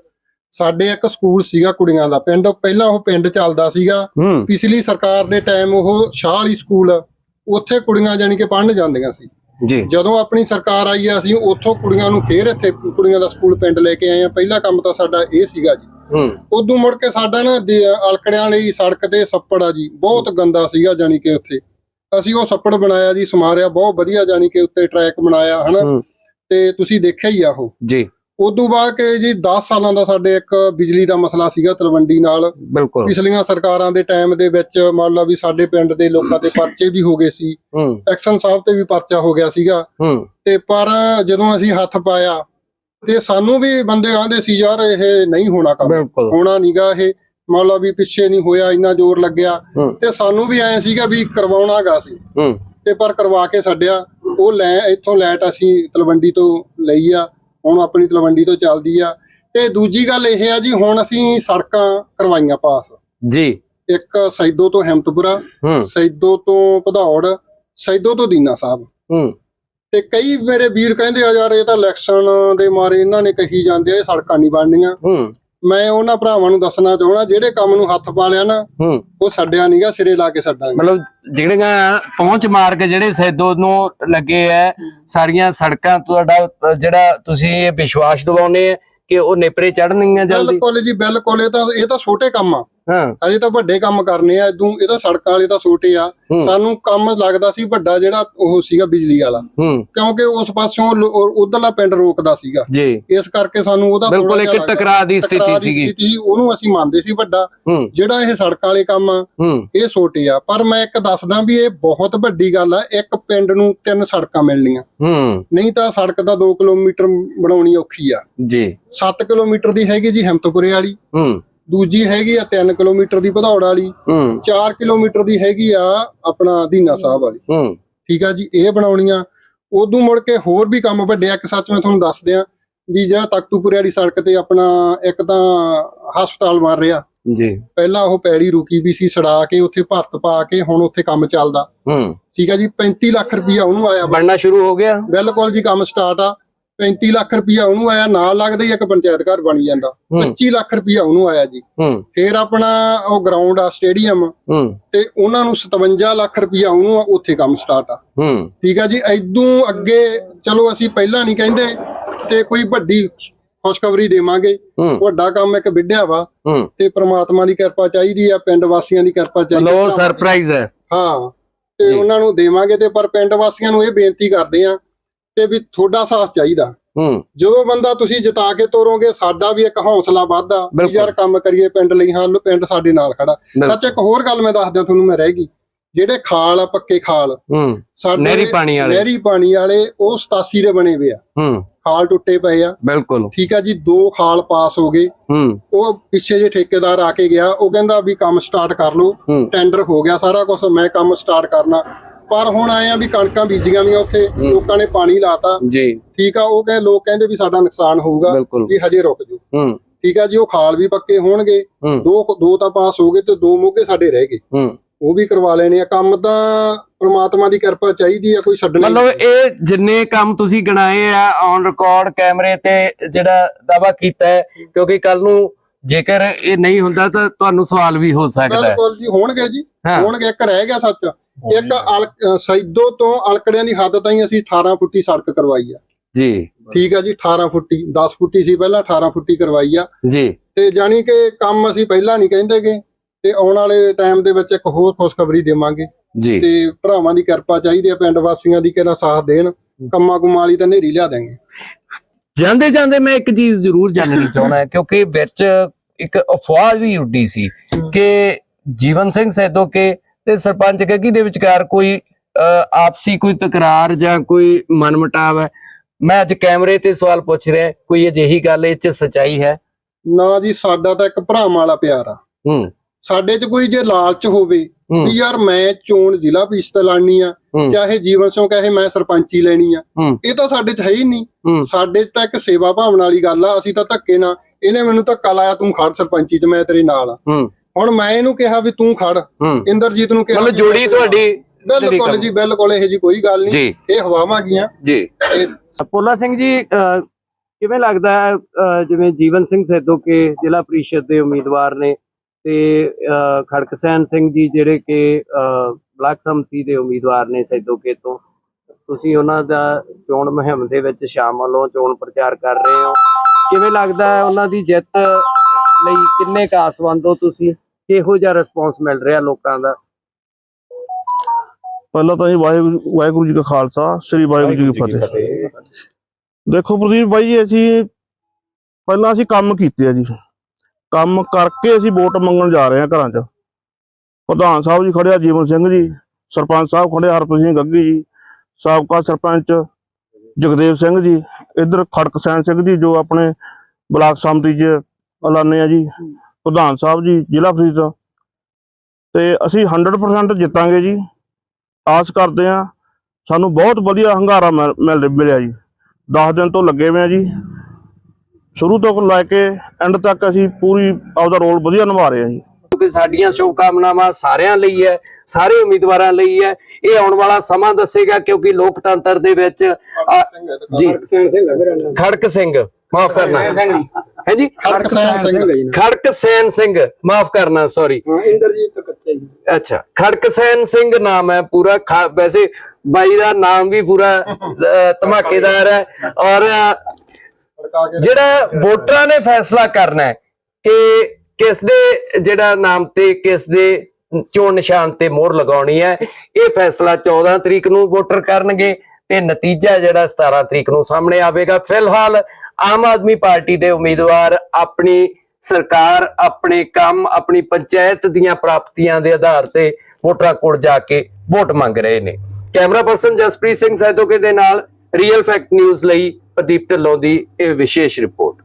ਸਾਡੇ ਇੱਕ ਸਕੂਲ ਸੀਗਾ ਕੁੜੀਆਂ ਦਾ ਪਿੰਡ ਪਹਿਲਾਂ ਉਹ ਪਿੰਡ ਚੱਲਦਾ ਸੀਗਾ। ਹੂੰ। ਪਿਛਲੀ ਸਰਕਾਰ ਦੇ ਟਾਈਮ ਉਹ ਸ਼ਾਹ ਵਾਲੀ ਸਕੂਲ ਉੱਥੇ ਕੁੜੀਆਂ ਜਾਣੀ ਕਿ ਪੜ੍ਹਨ ਜਾਂਦੀਆਂ ਸੀ। ਜੀ। ਜਦੋਂ ਆਪਣੀ ਸਰਕਾਰ ਆਈ ਆ ਅਸੀਂ ਉੱਥੋਂ ਕੁੜੀਆਂ ਨੂੰ ਫੇਰ ਇੱਥੇ ਕੁੜੀਆਂ ਦਾ ਸਕੂਲ ਪਿੰਡ ਲੈ ਕੇ ਆਏ ਆ। ਪਹਿਲਾ ਕੰਮ ਤਾਂ ਸਾਡਾ ਇਹ ਸੀਗਾ ਜੀ। ਹੂੰ। ਉਦੋਂ ਮੁੜ ਕੇ ਸਾਡਾ ਨਾ ਦੇ- ਅਲਕੜਿਆਂ ਵਾਲੀ ਸੜਕ ਤੇ ਸੱਪੜ ਆ ਜੀ ਬਹੁਤ ਗੰਦਾ ਸੀਗਾ ਜਾਣੀ ਕਿ ਉੱਥੇ। ਅਸੀਂ ਉਹ ਸੱਪੜ ਬਣਾਇਆ ਜੀ ਸਮਾਰਿਆ ਬਹੁਤ ਵਧੀਆ ਜਾਣੀ ਕਿ ਉੱਤੇ ਟਰੈਕ ਬਣਾਇਆ ਹਨਾ। ਹੂੰ। ਤੇ ਤੁਸੀਂ ਦੇਖਿਆ ਹੀ ਆ ਉਹ। ਜੀ। ਉਦੋਂ ਬਾਅਦ ਕਿ ਜੀ 10 ਸਾਲਾਂ ਦਾ ਸਾਡੇ ਇੱਕ ਬਿਜਲੀ ਦਾ ਮਸਲਾ ਸੀਗਾ ਤਲਵੰਡੀ ਨਾਲ। ਬਿਲਕੁਲ। ਪਿਛਲੀਆਂ ਸਰਕਾਰਾਂ ਦੇ ਟਾਈਮ ਦੇ ਵਿੱਚ ਮੰਨ ਲਓ ਵੀ ਸਾਡੇ ਪਿੰਡ ਦੇ ਲੋਕਾਂ ਤੇ ਪਰਚੇ ਵੀ ਹੋ ਗਏ ਸੀ। ਐਕਸ਼ਨ ਸਾਹਿਬ ਤੇ ਵੀ ਪਰਚਾ ਹੋ ਗਿਆ ਸੀਗਾ। ਤੇ ਪਰ ਜਦੋਂ ਅਸੀਂ ਹੱਥ ਪਾਇਆ ਤੇ ਸਾਨੂੰ ਵੀ ਬੰਦੇ ਆਂਦੇ ਸੀ ਯਾਰ ਇਹ ਨਹੀਂ ਹੋਣਾ ਕੰਮ। ਹੋਣਾ ਨੀਗਾ ਇਹ। ਮੰਨ ਲਓ ਵੀ ਪਿੱਛੇ ਨਹੀਂ ਹੋਇਆ ਇੰਨਾ ਜ਼ੋਰ ਲੱਗਿਆ। ਤੇ ਸਾਨੂੰ ਵੀ ਐ ਸੀਗਾ ਵੀ ਕਰਵਾਉਣਾਗਾ ਸੀ। ਤੇ ਪਰ ਕਰਵਾ ਕੇ ਛੱਡਿਆ। ਉਹ ਲੈ ਇੱਥੋਂ ਲੈਟ ਅਸੀਂ ਤਲਵੰਡੀ ਤੋਂ ਲਈ ਆ। ਹੁਣ ਆਪਣੀ ਤਲਵੰਡੀ ਤੋਂ ਚੱਲਦੀ ਆ। ਤੇ ਦੂਜੀ ਗੱਲ ਇਹ ਆ ਜੀ ਹੁਣ ਅਸੀਂ ਸੜਕਾਂ ਕਰਵਾਈਆਂ ਪਾਸ। ਜੀ। ਇੱਕ ਸੈਦੋ ਤੋਂ ਹਿੰਮਤਪੁਰਾ ਸੈਦੋ ਤੋਂ ਭਦੌੜ ਸੈਦੋ ਤੋਂ ਦੀਨਾ ਸਾਹਿਬ। ਹੂੰ। ਤੇ ਕਈ ਮੇਰੇ ਵੀਰ ਕਹਿੰਦੇ ਆ ਯਾਰ ਇਹ ਤਾਂ ਇਲੈਕਸ਼ਨ ਦੇ ਮਾਰੇ ਇਹਨਾਂ ਨੇ ਕਹੀ ਜਾਂਦੇ ਆ ਇਹ ਸੜਕਾਂ ਨਹੀਂ ਬਣਨੀਆਂ। ਹੂੰ। ਮੈਂ ਉਹਨਾਂ ਭਰਾਵਾਂ ਨੂੰ ਦੱਸਣਾ ਚਾਹਣਾ ਜਿਹੜੇ ਕੰਮ ਨੂੰ ਹੱਥ ਪਾ ਲਿਆ ਨਾ ਹੂੰ। ਉਹ ਛੱਡਿਆ ਨਹੀਂਗਾ ਸਿਰੇ ਲਾ ਕੇ ਛੱਡਾਂਗੇ। ਮਤਲਬ ਜਿਹੜੀਆਂ ਪਹੁੰਚ ਮਾਰਗ ਜਿਹੜੇ ਸੈਦੋ ਨੂੰ ਲੱਗੇ ਐ ਸਾਰੀਆਂ ਸੜਕਾਂ ਤੁਹਾਡਾ ਜਿਹੜਾ ਤੁਸੀਂ ਇਹ ਵਿਸ਼ਵਾਸ ਦਿਵਾਉਨੇ ਆ ਕਿ ਉਹ ਨੇਪਰੇ ਚੜਨਗੀਆਂ ਜਲਦੀ? ਬਿਲਕੁਲ ਜੀ ਬਿਲਕੁਲ ਇਹ ਤਾਂ ਇਹ ਤਾਂ ਛੋਟੇ ਕੰਮ ਆ। ਹਾਂ। ਅਜੇ ਤਾਂ ਵੱਡੇ ਕੰਮ ਕਰਨੇ ਆ ਇਦੋਂ ਇਹ ਤਾਂ ਸੜਕਾਂ ਵਾਲੇ ਤਾਂ ਛੋਟੇ ਆ। ਸਾਨੂੰ ਕੰਮ ਲੱਗਦਾ ਸੀ ਵੱਡਾ ਜਿਹੜਾ ਉਹ ਸੀਗਾ ਬਿਜਲੀ ਵਾਲਾ। ਕਿਉਂਕਿ ਉਸ ਪਾਸਿਓਂ ਉਧਰਲਾ ਪਿੰਡ ਰੋਕਦਾ ਸੀਗਾ। ਇਸ ਕਰਕੇ ਸਾਨੂੰ ਉਹਦਾ ਬਿਲਕੁਲ ਇੱਕ। ਟਕਰਾਅ ਦੀ ਸਥਿਤੀ ਸੀਗੀ। ਉਹਨੂੰ ਅਸੀਂ ਮੰਨਦੇ ਸੀ ਵੱਡਾ। ਜਿਹੜਾ ਇਹ ਸੜਕਾਂ ਵਾਲੇ ਕੰਮ ਆ ਇਹ ਛੋਟੇ ਆ। ਪਰ ਮੈਂ ਇੱਕ ਦੱਸਦਾ ਵੀ ਇਹ ਬਹੁਤ ਵੱਡੀ ਗੱਲ ਆ ਇੱਕ ਪਿੰਡ ਨੂੰ ਤਿੰਨ ਸੜਕਾਂ ਮਿਲਣੀਆਂ। ਨਹੀਂ ਤਾਂ ਸੜਕ ਦਾ 2 ਕਿਲੋਮੀਟਰ ਬਣਾਉਣੀ ਔਖੀ ਆ। ਜੀ। 7 ਕਿਲੋਮੀਟਰ ਦੀ ਹੈਗੀ ਜੀ ਹਿੰਮਤਪੁਰੇ ਵਾਲੀ। ਦੂਜੀ ਹੈਗੀ ਆ 3 ਕਿਲੋਮੀਟਰ ਦੀ ਭਦੌੜ ਵਾਲੀ ਹੂੰ। 4 ਕਿਲੋਮੀਟਰ ਦੀ ਹੈਗੀ ਆ ਆਪਣਾ ਦੀਨਾ ਸਾਹਿਬ ਵਾਲੀ। ਠੀਕ ਆ ਜੀ ਇਹ ਬਣਾਉਣੀਆਂ। ਉਦੋਂ ਮੁੜ ਕੇ ਹੋਰ ਵੀ ਕੰਮ ਵੱਡੇ ਆ ਇੱਕ ਸੱਚ ਮੈਂ ਤੁਹਾਨੂੰ ਦੱਸ ਦਿਆਂ ਵੀ ਜਿਹੜਾ ਤਖਤੂਪੁਰੇ ਵਾਲੀ ਸੜਕ ਤੇ ਆਪਣਾ ਇੱਕ ਤਾਂ ਹਸਪਤਾਲ ਬਣ ਰਿਹਾ। ਜੀ। ਪਹਿਲਾਂ ਉਹ ਪੈੜੀ ਰੁਕੀ ਵੀ ਸੀ ਸੜਾ ਕੇ ਉੱਥੇ ਭਰਤ ਪਾ ਕੇ ਹੁਣ ਉੱਥੇ ਕੰਮ ਚੱਲਦਾ। ਹੂੰ। ਠੀਕ ਆ ਜੀ 35 ਲੱਖ ਰੁਪਈਆ ਉਹਨੂੰ ਆਇਆ ਬਣਨਾ ਸ਼ੁਰੂ ਹੋ ਗਿਆ। ਬਿਲਕੁਲ ਜੀ ਕੰਮ ਸਟਾਰਟ ਆ। 35 ਲੱਖ ਰੁਪਈਆ ਉਹਨੂੰ ਆਇਆ ਨਾਲ ਲੱਗਦਾ ਹੀ ਇੱਕ ਪੰਚਾਇਤ ਘਰ ਬਣੀ ਜਾਂਦਾ। ਹੂੰ। 25 ਲੱਖ ਰੁਪਈਆ ਉਹਨੂੰ ਆਇਆ ਜੀ। ਫੇਰ ਆਪਣਾ ਉਹ ਗਰਾਊਂਡ ਆ ਸਟੇਡੀਅਮ ਤੇ ਉਹਨਾਂ ਨੂੰ 57 ਲੱਖ ਰੁਪਈਆ ਉਹਨੂੰ ਉੱਥੇ ਕੰਮ ਸਟਾਰਟ ਆ। ਠੀਕ ਆ ਜੀ ਐਦੋਂ ਅੱਗੇ ਚਲੋ ਅਸੀਂ ਪਹਿਲਾਂ ਨਹੀਂ ਕਹਿੰਦੇ ਤੇ ਕੋਈ ਵੱਡੀ ਖੁਸ਼ਖਬਰੀ ਦੇਵਾਂਗੇ। ਵੱਡਾ ਕੰਮ ਇੱਕ ਵਿੱਢਿਆ ਵਾ। ਤੇ ਪ੍ਰਮਾਤਮਾ ਦੀ ਕਿਰਪਾ ਚਾਹੀਦੀ ਆ ਪਿੰਡ ਵਾਸੀਆਂ ਦੀ ਕਿਰਪਾ ਚਾਹੀਦੀ ਲੋ। ਸਰਪ੍ਰਾਈਜ਼ ਹੈ। ਹਾਂ। ਤੇ। ਉਹਨਾਂ ਨੂੰ ਦੇਵਾਂਗੇ ਤੇ ਪਰ ਪਿੰਡ ਵਾਸੀਆਂ ਨੂੰ ਇਹ ਬੇਨਤੀ ਕਰਦੇ ਆ ਤੇ ਵੀ ਤੁਹਾਡਾ ਸਾਥ ਚਾਹੀਦਾ। ਹੂੰ। ਜਦੋਂ ਬੰਦਾ ਤੁਸੀਂ ਜਿਤਾ ਕੇ ਤੋਰੋਗੇ ਸਾਡਾ ਵੀ ਇੱਕ ਹੌਸਲਾ ਵੱਧਦਾ। ਵੀ। ਯਾਰ ਕੰਮ ਕਰੀਏ ਪਿੰਡ ਲਈ ਹਾਂ ਲੋ ਪਿੰਡ ਸਾਡੇ ਨਾਲ ਖੜਾ। ਸੱਚ ਇੱਕ ਹੋਰ ਗੱਲ ਮੈਂ ਦੱਸ ਦਿਆਂ ਤੁਹਾਨੂੰ ਮੈਂ ਰਹਿ ਗਈ। ਜਿਹੜੇ ਖਾਲ ਆ ਪੱਕੇ ਖਾਲ। ਹੂੰ। ਸਾਡੇ ਨਹਿਰੀ ਪਾਣੀ ਵਾਲੇ। ਨਹਿਰੀ ਪਾਣੀ ਵਾਲੇ ਉਹ 87 ਦੇ ਬਣੇ ਹੋਏ ਆ। ਹੂੰ। ਖਾਲ ਟੁੱਟੇ ਪਏ ਆ। ਬਿਲਕੁਲ। ਠੀਕ ਆ ਜੀ ਦੋ ਖਾਲ ਪਾਸ ਹੋ ਗਏ। ਹੂੰ। ਉਹ ਪਿੱਛੇ ਜੇ ਠੇਕੇਦਾਰ ਆ ਕੇ ਗਿਆ ਉਹ ਕਹਿੰਦਾ ਵੀ ਕੰਮ ਸਟਾਰਟ ਕਰ ਲਓ। ਟੈਂਡਰ ਹੋ ਗਿਆ ਸਾਰਾ ਕੁਝ ਮੈਂ ਕੰਮ ਸਟਾਰਟ ਕਰਨਾ। ਪਰ ਹੁਣ ਆਏ ਆ ਵੀ ਕਣਕਾਂ ਬੀਜੀਆਂ ਵੀ ਉੱਥੇ ਲੋਕਾਂ ਨੇ ਪਾਣੀ ਲਾਤਾ। ਜੀ। ਠੀਕ ਆ ਉਹ ਕਹੇ ਲੋਕ ਕਹਿੰਦੇ ਵੀ ਸਾਡਾ ਨੁਕਸਾਨ ਹੋਊਗਾ ਵੀ ਹਜੇ ਰੁਕ ਜਾਓ। ਹੂੰ। ਠੀਕ ਆ ਜੀ ਉਹ ਖਾਲ ਵੀ ਪੱਕੇ ਹੋਣਗੇ। ਦੋ ਦੋ ਤਾਂ ਪਾਸ ਹੋ ਗਏ ਤੇ ਦੋ ਮੋਗੇ ਸਾਡੇ ਰਹਿ ਗਏ। ਹੂੰ। ਉਹ ਵੀ ਕਰਵਾ ਲੈਣੇ ਆ। ਕੰਮ ਤਾਂ ਪ੍ਰਮਾਤਮਾ ਦੀ ਕਿਰਪਾ ਚਾਹੀਦੀ ਆ ਕੋਈ ਛੱਡਣਾ ਮਤਲਬ ਇਹ ਜਿੰਨੇ ਕੰਮ ਤੁਸੀਂ ਗਣਾਏ ਆ ਔਨ ਰਿਕਾਰਡ ਕੈਮਰੇ ਤੇ ਜਿਹੜਾ ਦਾਵਾ ਕੀਤਾ ਹੈ ਕਿਉਂਕਿ ਕੱਲ ਨੂੰ ਜੇਕਰ ਇਹ ਨਹੀਂ ਹੁੰਦਾ ਤਾਂ ਤੁਹਾਨੂੰ ਸਵਾਲ ਵੀ ਹੋ ਸਕਦਾ ਹੈ। ਬਿਲਕੁਲ ਜੀ ਹੋਣਗੇ ਜੀ। ਹੋਣਗੇ ਇੱਕ ਰਹਿ ਗਿਆ ਸੱਚ। ਇੱਕ ਅਲ- ਅ, ਸੈਦੋ ਤੋਂ ਅਲਕੜਿਆਂ ਦੀ ਹੱਦ ਤਾਈਂ ਅਸੀਂ 18 ਫੁੱਟੀ ਸੜਕ ਕਰਵਾਈ ਆ। ਜੀ। ਠੀਕ ਆ ਜੀ 18 ਫੁੱਟੀ 10 ਫੁੱਟੀ ਸੀ ਪਹਿਲਾਂ 18 ਫੁੱਟੀ ਕਰਵਾਈ ਆ। ਜੀ। ਤੇ ਜਾਣੀ ਕਿ ਕੰਮ ਅਸੀਂ ਪਹਿਲਾਂ ਨਹੀਂ ਕਹਿੰਦੇਗੇ ਤੇ ਆਉਣ ਵਾਲੇ ਟਾਈਮ ਦੇ ਵਿੱਚ ਇੱਕ ਹੋਰ ਖੁਸ਼ਖਬਰੀ ਦੇਵਾਂਗੇ। ਜੀ। ਤੇ ਭਰਾਵਾਂ ਦੀ ਕਿਰਪਾ ਚਾਹੀਦੀ ਆ ਪਿੰਡ ਵਾਸੀਆਂ ਦੀ ਕਿਹੜਾ ਸਾਥ ਦੇਣ ਕੰਮਾਂ ਕੁਮਾਂ ਵਾਲੀ ਤਾਂ ਨੇਰੀ ਲਿਆ ਦੇਣਗੇ ਜਾਂਦੇ ਜਾਂਦੇ ਮੈਂ ਇੱਕ ਚੀਜ਼ ਜ਼ਰੂਰ ਜਾਣਨੀ ਚਾਹੁੰਦਾ ਕਿਉਂਕਿ ਵਿੱਚ ਇੱਕ ਅਫਵਾਹ ਵੀ ਉੱਡੀ ਸੀ ਕਿ ਜੀਵਨ ਸਿੰਘ ਸੈਦੋਕੇ ਤੇ ਸਰਪੰਚ ਗੱਗੀ ਦੇ ਵਿਚਕਾਰ ਕੋਈ ਆਪਸੀ ਕੋਈ ਤਕਰਾਰ ਜਾਂ ਕੋਈ ਮਨਮਟਾਵ ਹੈ? ਮੈਂ ਅੱਜ ਕੈਮਰੇ ਤੇ ਸਵਾਲ ਪੁੱਛ ਰਿਹਾ ਕੋਈ ਅਜਿਹੀ ਗੱਲ ਇਹ ਚ ਸਚਾਈ ਹੈ? ਨਾ ਜੀ ਸਾਡਾ ਤਾਂ ਇੱਕ ਭਰਾਵਾਂ ਵਾਲਾ ਪਿਆਰ ਆ। ਹੂੰ। ਸਾਡੇ 'ਚ ਕੋਈ ਜੇ ਲਾਲਚ ਹੋਵੇ ਵੀ ਯਾਰ ਮੈਂ ਚੋਣ ਜ਼ਿਲ੍ਹਾ ਪ੍ਰੀਸ਼ਦ ਲੜਨੀ ਆ। ਚਾਹੇ ਜੀਵਨ ਸਿੰਘ ਕਹੇ ਮੈਂ ਸਰਪੰਚੀ ਲੈਣੀ ਆ। ਇਹ ਤਾਂ ਸਾਡੇ 'ਚ ਹੈ ਹੀ ਨਹੀਂ। ਸਾਡੇ 'ਚ ਤਾਂ ਇੱਕ ਸੇਵਾ ਭਾਵਨਾ ਵਾਲੀ ਗੱਲ ਆ ਅਸੀਂ ਤਾਂ ਧੱਕੇ ਨਾ ਇਹਨੇ ਮੈਨੂੰ ਧੱਕਾ ਲਾਇਆ ਤੂੰ ਖੜ ਸਰਪੰਚੀ 'ਚ ਮੈਂ ਤੇਰੇ ਨਾਲ ਆ। ਹੂੰ। ਹੁਣ ਮੈਂ ਇਹਨੂੰ ਕਿਹਾ ਵੀ ਤੂੰ ਖੜ। ਹੂੰ। ਇੰਦਰਜੀਤ ਨੂੰ ਕਿਹਾ ਮਤਲਬ ਵੀ ਜੋੜੀ ਤੁਹਾਡੀ ਬਿਲਕੁਲ ਜੀ ਬਿਲਕੁਲ ਇਹ ਜੀ ਕੋਈ ਗੱਲ ਨਹੀਂ। ਜੀ। ਇਹ ਹਵਾਵਾਂ ਗੀਆਂ। ਜੀ। ਇਹ ਪੋਲਾ ਸਿੰਘ ਜੀ ਅਹ, ਕਿਵੇਂ ਲੱਗਦਾ ਹੈ ਅਹ, ਜਿਵੇਂ ਜੀਵਨ ਸਿੰਘ ਸੈਦੋਕੇ ਜ਼ਿਲ੍ਹਾ ਪ੍ਰੀਸ਼ਦ ਦੇ ਉਮੀਦਵਾਰ ਨੇ ਤੇ ਅਹ, ਖੜਕਸੈਨ ਸਿੰਘ ਜੀ ਜਿਹੜੇ ਕਿ ਅਹ, ਬਲਾਕ ਸੰਮਤੀ ਦੇ ਉਮੀਦਵਾਰ ਨੇ ਸੈਦੋਕੇ ਤੋਂ ਤੁਸੀਂ ਉਹਨਾਂ ਦਾ ਚੋਣ ਮੁਹਿੰਮ ਦੇ ਵਿੱਚ ਸ਼ਾਮਲ ਹੋ ਚੋਣ ਪ੍ਰਚਾਰ ਕਰ ਰਹੇ ਹੋ। ਕਿਵੇਂ ਲੱਗਦਾ ਹੈ ਉਹਨਾਂ ਦੀ ਜਿੱਤ ਲਈ ਕਿੰਨੇ ਕੁ ਆਸਵੰਦ ਹੋ ਤੁਸੀਂ? ਕਿਹੋ ਜਿਹਾ ਰਿਸਪੌਂਸ ਮਿਲ ਰਿਹਾ ਲੋਕਾਂ ਦਾ? ਪਹਿਲਾਂ ਤਾਂ ਜੀ ਵਾਹਿਗੁਰੂ ਵਾਹਿਗੁਰੂ ਜੀ ਕਾ ਖਾਲਸਾ ਸ੍ਰੀ ਵਾਹਿਗੁਰੂ ਜੀ ਕੀ ਫਤਿਹ। ਦੇਖੋ ਪ੍ਰਦੀਪ ਬਾਈ ਜੀ ਅਸੀਂ ਪਹਿਲਾਂ ਅਸੀਂ ਕੰਮ ਕੀਤੇ ਆ ਜੀ। ਕੰਮ ਕਰਕੇ ਅਸੀਂ ਵੋਟ ਮੰਗਣ ਜਾ ਰਹੇ ਹਾਂ ਘਰਾਂ 'ਚ। ਪ੍ਰਧਾਨ ਸਾਹਿਬ ਜੀ ਖੜਿਆ ਜੀਵਨ ਸਿੰਘ ਜੀ ਸਰਪੰਚ ਸਾਹਿਬ ਖੜੇ ਹਰਪ੍ਰੀਤ ਸਿੰਘ ਗੱਗੀ ਜੀ ਸਾਬਕਾ ਸਰਪੰਚ ਜਗਦੇਵ ਸਿੰਘ ਜੀ ਇੱਧਰ ਖੜਕਸੈਨ ਸਿੰਘ ਜੀ ਜੋ ਆਪਣੇ ਬਲਾਕ ਸੰਮਤੀ 'ਚ ਐਲਾਨੇ ਆ ਜੀ। ਪ੍ਰਧਾਨ ਸਾਹਿਬ ਜੀ ਜ਼ਿਲ੍ਹਾ ਫਰੀਦ ਤੇ ਅਸੀਂ 100% ਜਿੱਤਾਂਗੇ ਜੀ। ਆਸ ਕਰਦੇ ਆ ਸਾਨੂੰ ਬਹੁਤ ਵਧੀਆ ਹੰਗਾਰਾ ਮਿਲ ਮਿਲ- ਮਿਲਿਆ ਜੀ। 10 ਦਿਨ ਤੋਂ ਲੱਗੇ ਹੋਏ ਆ ਜੀ। ਸ਼ੁਰੂ ਤੋਂ ਲੈ ਕੇ ਐਂਡ ਤੱਕ ਅਸੀਂ ਪੂਰੀ ਆਪਦਾ ਰੋਲ ਵਧੀਆ ਨਿਭਾ ਰਹੇ ਆ ਜੀ। ਕਿਉਂਕਿ ਸਾਡੀਆਂ ਸ਼ੁਭਕਾਮਨਾਵਾਂ ਸਾਰਿਆਂ ਲਈ ਹੈ ਸਾਰੇ ਉਮੀਦਵਾਰਾਂ ਲਈ ਹੈ। ਇਹ ਆਉਣ ਵਾਲਾ ਸਮਾਂ ਦੱਸੇਗਾ ਕਿਉਂਕਿ ਲੋਕਤੰਤਰ ਦੇ ਵਿੱਚ ਜੀ। ਖੜਕ ਸਿੰਘ ਮਾਫ ਕਰਨਾ। ਹੈ ਜੀ ਖੜਕਸੈਨ ਸਿੰਘ ਖੜਕ ਸੈਨ ਸਿੰਘ। ਮਾਫ ਕਰਨਾ ਸੌਰੀ ਇੰਦਰਜੀਤ ਕੱਚਾ ਜੀ। ਅੱਛਾ ਖੜਕਸੈਨ ਸਿੰਘ ਨਾਮ ਹੈ ਪੂਰਾ। ਵੈਸੇ ਬਾਈ ਦਾ ਨਾਮ ਵੀ ਪੂਰਾ ਧਮਾਕੇਦਾਰ ਹੈ। ਔਰ ਜਿਹੜਾ ਵੋਟਰਾਂ ਨੇ ਫੈਸਲਾ ਕਰਨਾ ਹੈ ਕਿ ਕਿਸ ਦੇ ਜਿਹੜਾ ਨਾਮ ਤੇ ਕਿਸ ਦੇ ਚੋਣ ਨਿਸ਼ਾਨ ਤੇ ਮੋਹਰ ਲਗਾਉਣੀ ਹੈ ਇਹ ਫੈਸਲਾ 14 ਤਰੀਕ ਨੂੰ ਵੋਟਰ ਕਰਨਗੇ ਤੇ ਨਤੀਜਾ ਜਿਹੜਾ 17 ਤਰੀਕ ਨੂੰ ਸਾਹਮਣੇ ਆਵੇਗਾ। ਫਿਲਹਾਲ ਆਮ ਆਦਮੀ ਪਾਰਟੀ ਦੇ ਉਮੀਦਵਾਰ ਆਪਣੀ ਸਰਕਾਰ, ਆਪਣੇ ਕੰਮ, ਆਪਣੀ ਪੰਚਾਇਤ ਦੀਆਂ ਪ੍ਰਾਪਤੀਆਂ ਦੇ ਆਧਾਰ ਤੇ ਵੋਟਰਾਂ ਕੋਲ ਜਾ ਕੇ ਵੋਟ ਮੰਗ ਰਹੇ ਨੇ। ਕੈਮਰਾ ਪਰਸਨ ਜਸਪ੍ਰੀਤ ਸਿੰਘ ਸੈਦੋਕੇ ਦੇ ਨਾਲ ਰੀਅਲ ਫੈਕਟ ਨਿਊਜ਼ ਲਈ ਪ੍ਰਦੀਪ ਢਿੱਲੋਂ ਦੀ ਇਹ ਵਿਸ਼ੇਸ਼ ਰਿਪੋਰਟ।